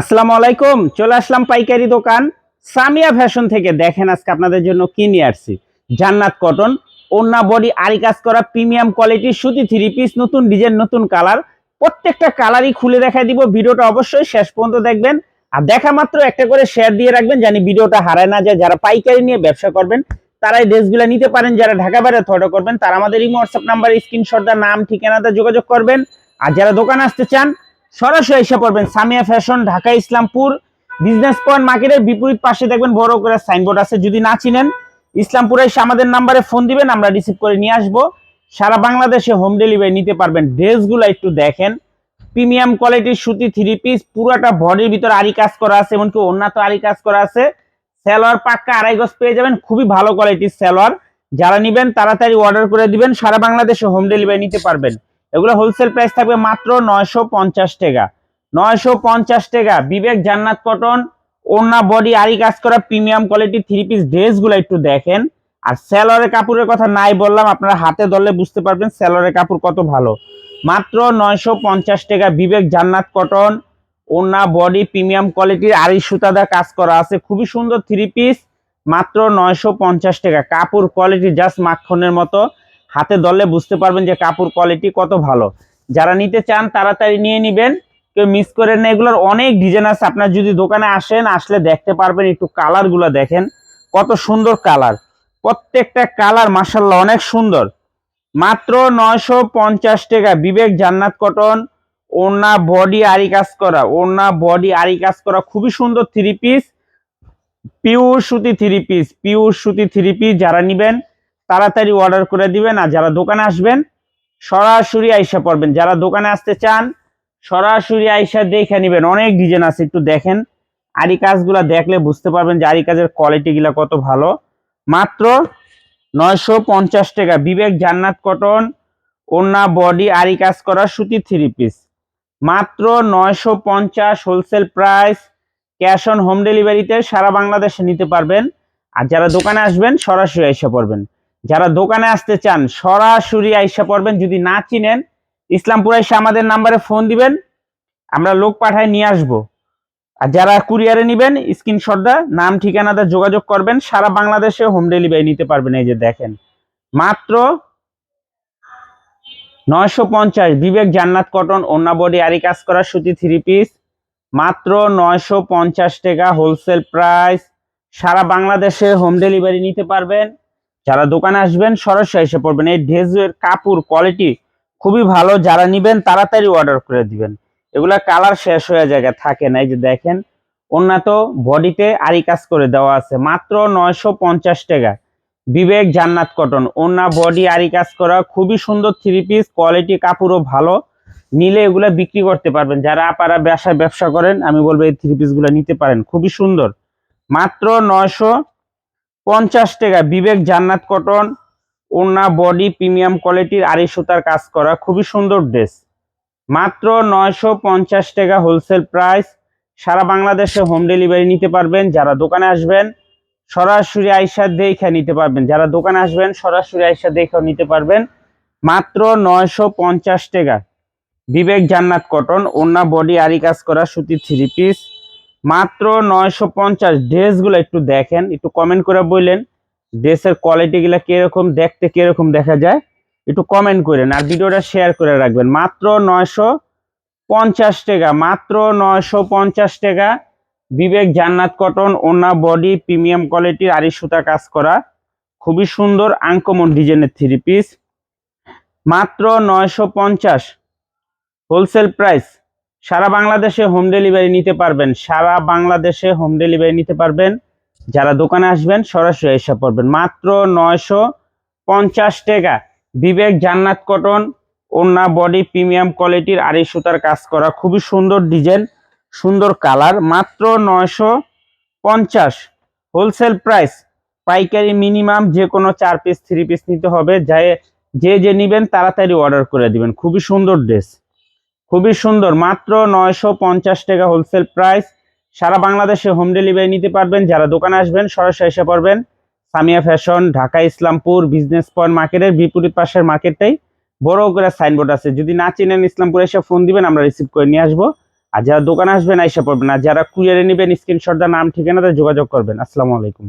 আসসালামু আলাইকুম, চলে আসলাম পাইকারি দোকান। সামিয়া ফ্যাশন থেকে দেখেন আজকে আপনাদের জন্য কি নিয়ে আসছি। জান্নাত কটন ওন্না বডি আরি কাজ করা, প্রিমিয়াম কোয়ালিটির সুতি থ্রি পিস, নতুন ডিজাইন, নতুন কালার। প্রত্যেকটা কালারই খুলে দেখাই দিব, ভিডিওটা অবশ্যই শেষ পর্যন্ত দেখবেন। আর দেখা মাত্র একটা করে শেয়ার দিয়ে রাখবেন, জানি ভিডিওটা হারায় না যায়। যারা পাইকারি নিয়ে ব্যবসা করবেন তারা এই ড্রেসগুলো নিতে পারেন। যারা ঢাকা বাইরে অর্ডার করবেন, তারা আমাদের এই হোয়াটসঅ্যাপ নাম্বার স্ক্রিনশট দা নাম, ঠিকানাতে যোগাযোগ করবেন। আর যারা দোকানে আসতে চান সরাসরি এসে পড়বেন Samia fashion, Dhaka, Islampur business point মার্কেটের বিপরীত পাশে দেখবেন বড় করে সাইনবোর্ড আছে। যদি না চিনেন, ইসলামপুরে এসে আমাদের নাম্বারে ফোন দিবেন, আমরা রিসিভ করে নিয়ে আসব। সারা বাংলাদেশে হোম ডেলিভারি নিতে পারবেন। ড্রেসগুলো একটু দেখেন। প্রিমিয়াম কোয়ালিটির সুতি থ্রি পিস পুরোটা বডির ভিতর আরি কাজ করা আছে, এমনকি অন্যান্য আরি কাজ করা আছে। সালোয়ার পাক্কা আড়াই গজ পেয়ে যাবেন, খুবই ভালো কোয়ালিটির সালোয়ার। যারা নিবেন, তাড়াতাড়ি অর্ডার করে দিবেন। সারা বাংলাদেশে হোম ডেলিভারি নিতে পারবেন। এগুলো হোলসেল প্রাইস থাকবে মাত্র নয়শো পঞ্চাশ টাকা। নয়শো পঞ্চাশ টাকা, বিবেক, জান্নাত কটন ওন্না বডি আরি কাজ করা প্রিমিয়াম কোয়ালিটি থ্রি পিস ড্রেসগুলো একটু দেখেন। আর স্যালোয়ারের কাপড়ের কথা নাই বললাম, আপনারা হাতে ধরলে বুঝতে পারবেন স্যালোয়ারের কাপড় কত ভালো। মাত্র নয়শো পঞ্চাশ টাকা, বিবেক, জান্নাত কটন ওনা বডি প্রিমিয়াম কোয়ালিটির আড়ি সুতাদা কাজ করা আছে। খুবই সুন্দর থ্রি পিস মাত্র নয়শো পঞ্চাশ টাকা। কাপড় কোয়ালিটি জাস্ট মাখনের মতো। হাতে ধরলে বুঝতে পারবেন যে কাপড় কোয়ালিটি কত ভালো। যারা নিতে চান, তাড়াতাড়ি নিয়ে নিবেন। কেউ মিস করেন না, এগুলোর অনেক ডিজাইন আছে। আপনার যদি দোকানে আসেন, আসলে দেখতে পারবেন, একটু কালারগুলা দেখেন। কত সুন্দর কালার প্রত্যেকটা কালার মাসাল্লাহ অনেক সুন্দর। মাত্র নয়শো পঞ্চাশ টাকা। বিবেক জান্নাত কটন ওনা বডি আরি কাজ করা। ওনা বডি আরি কাজ করা। খুবই সুন্দর থ্রি পিস পিওর সুতি থ্রি পিস পিওর সুতি থ্রি পিস যারা নিবেন তাড়াতাড়ি অর্ডার করে দিবেন আর যারা দোকানে আসবেন, সরাসরি আইসা পড়বেন। যারা দোকানে আসতে চান, সরাসরি আইসা দেখে নিবেন। অনেক ডিজাইন আছে, একটু দেখেন। আরি কাজগুলা দেখলে বুঝতে পারবেন যে আরি কাজের কোয়ালিটি গুলা কত ভালো। মাত্র নয়শো পঞ্চাশ টাকা। বিবেক জান্নাত কটন ওন্না বডি আরি কাজ করা সুতি থ্রি পিস মাত্র নয়শো পঞ্চাশ wholesale price cash on home ডেলিভারিতে সারা বাংলাদেশে নিতে পারবেন। আর যারা দোকানে আসবেন, সরাসরি আইসা পড়বেন। যারা দোকানে আসতে চান, সরাসরি আইসা পড়বেন। যদি না চিনেন, ইসলামপুর এসে আমাদের নাম্বারে ফোন দিবেন, আমরা লোক পাঠায় নিয়ে আসব। আর যারা কুরিয়ারে নিবেন স্ক্রিনশটটা নাম ঠিকানাটা যোগাযোগ করবেন, সারা বাংলাদেশে হোম ডেলিভারি নিতে পারবেন। এই যে দেখেন, মাত্র নয়শো পঞ্চাশ। বিবেক জান্নাত কটন ওন্না বডি আরি কাজ করা সুতি থ্রি পিস মাত্র নয়শো পঞ্চাশ টাকা হোলসেল প্রাইস সারা বাংলাদেশে হোম ডেলিভারি নিতে পারবেন। যারা দোকানে আসবেন, সরাসরি এসে পড়বেন। এই ড্রেসের কাপড় কোয়ালিটি খুবই ভালো। যারা নিবেন, তাড়াতাড়ি অর্ডার করে দিবেন। এগুলা কালার শেষ হয়ে জায়গা থাকে না। এই যে দেখেন, উন্নত বডিতে আরি কাজ করে দেওয়া আছে। মাত্র নয়শো পঞ্চাশ টাকা। বিবেক জান্নাত কটন ওনা বডি আরি কাজ করা, খুবই সুন্দর থ্রি পিস কোয়ালিটি কাপড়ও ভালো। নিলে এগুলা বিক্রি করতে পারবেন। যারা আপারা ব্যবসায় ব্যবসা করেন, আমি বলব এই থ্রি পিসগুলো নিতে পারেন। খুবই সুন্দর। মাত্র নয়শো পঞ্চাশ টাকা। বিবেক জান্নাত কটন। ওনা বডি প্রিমিয়াম কোয়ালিটির আড়ি সুতার কাজ করা। খুবই সুন্দর ড্রেস মাত্র নয়শো পঞ্চাশ টাকা হোলসেল প্রাইস সারা বাংলাদেশে হোম ডেলিভারি নিতে পারবেন। যারা দোকানে আসবেন, সরাসরি আইসা দেখে নিতে পারবেন। যারা দোকানে আসবেন, সরাসরি আইসা দেখেও নিতে পারবেন। মাত্র নয়শো পঞ্চাশ টাকা। বিবেক জান্নাত কটন। ওনা বডি আরি কাজ করা, সুতি থ্রি পিস মাত্র নয়শো পঞ্চাশ ড্রেসগুলো একটু দেখেন, একটু কমেন্ট করে বললেন, ড্রেসের কোয়ালিটি গুলা কীরকম, দেখতে কীরকম দেখা যায়, একটু কমেন্ট করেন আর ভিডিওটা শেয়ার করে রাখবেন। মাত্র নয়শো পঞ্চাশ টাকা, মাত্র নয়শো পঞ্চাশ টাকা, বিবেক জান্নাত কটন ওনা বডি প্রিমিয়াম কোয়ালিটির আড়ি সুতা কাজ করা, খুবই সুন্দর আঙ্কমন ডিজাইনের থ্রি পিস মাত্র নয়শো পঞ্চাশ হোলসেল প্রাইস সারা বাংলাদেশে হোম ডেলিভারি নিতে পারবেন। সারা বাংলাদেশে হোম ডেলিভারি নিতে পারবেন। যারা দোকানে আসবেন, সরাসরি এসে পড়বেন। মাত্র নয়শো পঞ্চাশ টাকা। বিবেক জান্নাত কটন ওন্না বডি প্রিমিয়াম কোয়ালিটির আড়ি সুতার কাজ করা। খুবই সুন্দর ডিজাইন সুন্দর কালার মাত্র নয়শো পঞ্চাশ। হোলসেল প্রাইস পাইকারি মিনিমাম যে কোনো চার পিস থ্রি পিস নিতে হবে। যাই যে যে নিবেন, তাড়াতাড়ি অর্ডার করে দিবেন। খুবই সুন্দর ড্রেস খুবই সুন্দর, মাত্র নয়শো পঞ্চাশ টাকা হোলসেল প্রাইস সারা বাংলাদেশে হোম ডেলিভারি নিতে পারবেন, যারা দোকানে আসবেন সরাসরি এসে পড়বেন। Samia fashion Dhaka, Islampur business point মার্কেটের বিপরীত পাশের মার্কেটটাই বড় করে সাইনবোর্ড আছে। যদি না চিনেন ইসলামপুর এসে ফোন দিবেন, আমরা রিসিভ করে নিয়ে আসব। আর যারা দোকানে আসবেন আইসা পড়বেন। আর যারা কুরিয়ারে নেবেন স্ক্রিনশট দা নাম, ঠিকানাতে যোগাযোগ করবেন। আসসালামু আলাইকুম।